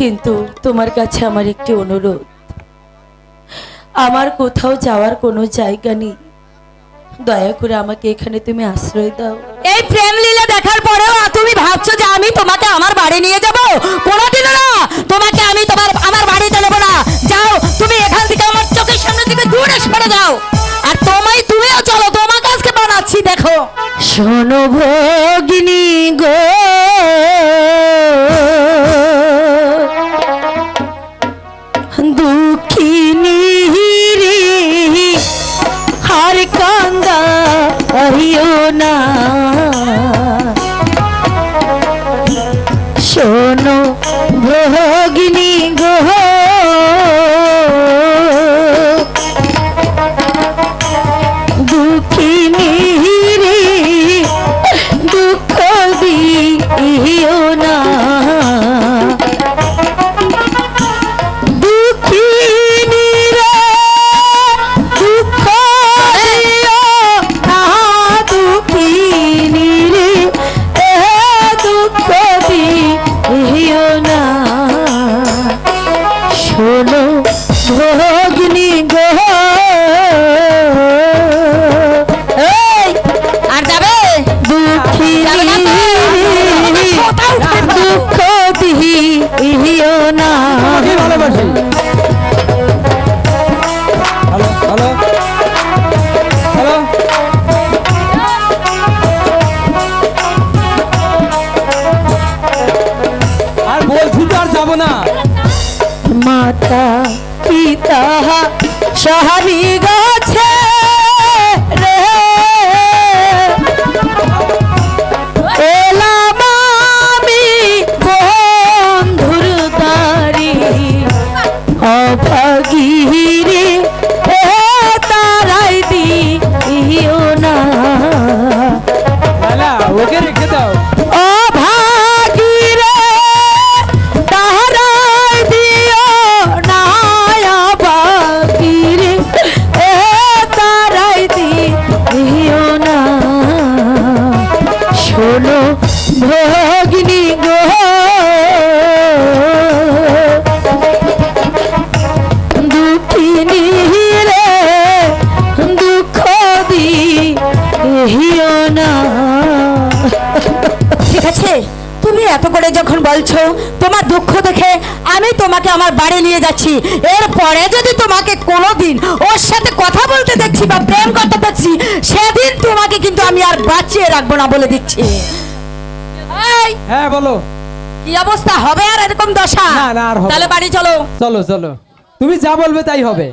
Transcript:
কিন্তু তোমার কাছে আমার একটি অনুরোধ। আমার কোথাও যাওয়ার কোনো জায়গা নেই। দয়া করে আমাকে এখানে তুমি আশ্রয় দাও। এই প্রেম লীলা দেখার পরেও তুমি ভাবছ যে আমি তোমাকে আমার বাড়ি নিয়ে যাব? কোনোদিনও না! তোমাকে আমি তোমার আমার বাড়িতে নেব না। যাও তুমি এখান থেকে আমার চোখের সামনে থেকে দূরে সরে যাও। আর তোমায় তুমিও চলো তোমাকে আজকে বানাচ্ছি দেখো। শোনো ভগিনী না। শোনো ভোগিনী গোহ দুঃখিনী রে দুঃখ দিও যাব না মাতা পিতা সহারি গছে রে। এলাম আমি বন্ধুর দারি শোনো ভগিনী এত করে যখন বলছো তোমার দুঃখ দেখে আমি তোমাকে আমার বাড়ি নিয়ে যাচ্ছি। এরপরে যদি তোমাকে কোনোদিন ওর সাথে কথা বলতে দেখছি বা প্রেম করতে দেখছি সেদিন তোমাকে কিন্তু আমি আর বাঁচিয়ে রাখব না বলে দিচ্ছি। হ্যাঁ বলো। কি অবস্থা? হবে আর এরকম দশা? তাহলে বাড়ি চলো। চলো চলো। তুমি যা বলবে তাই হবে।